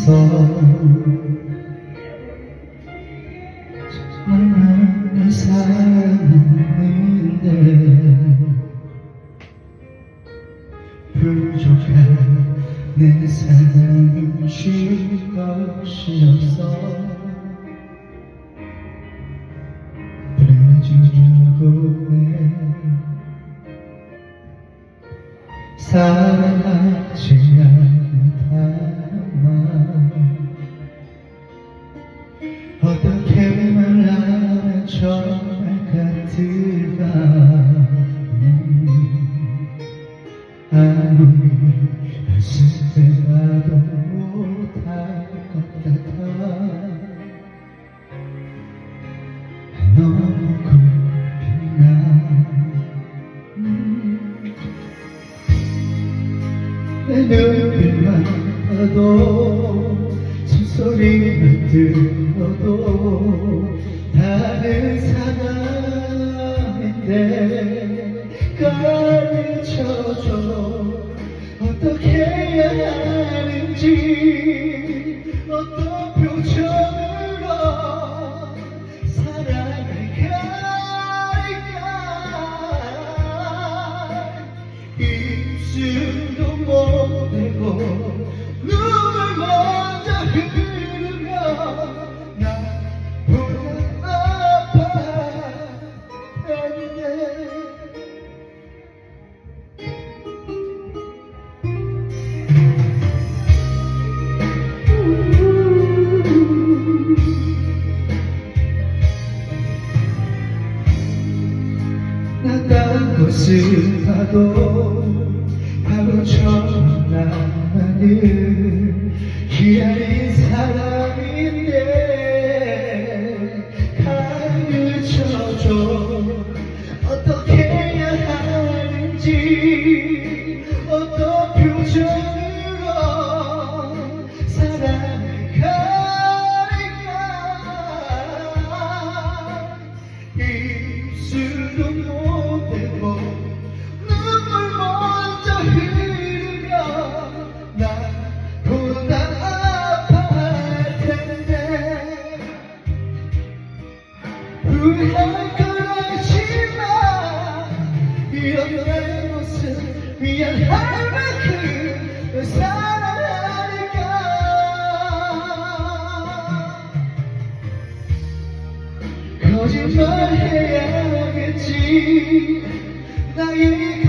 있어 정말 사랑하는데 부족한 내 삶은 쉴 것이 없어 보내주려고 해. 사랑 아무리 연습 해봐도 못할 것 같아 너무 고민 나? 음, 내 눈빛만 봐도 숨소리만 들어도 다른 사람인데 가르쳐줘 어떻게 해야 하는지 봐도 바보처럼 나만을 기다린 사람인데 가르쳐줘. 어떻게 해야 하는지 어떤 표정으로 사랑을 갈까? 입술도 후회할 걸 알지만 이런 내 모습 미안할 만큼 널 사랑하니까 거짓말 해야겠지. 나의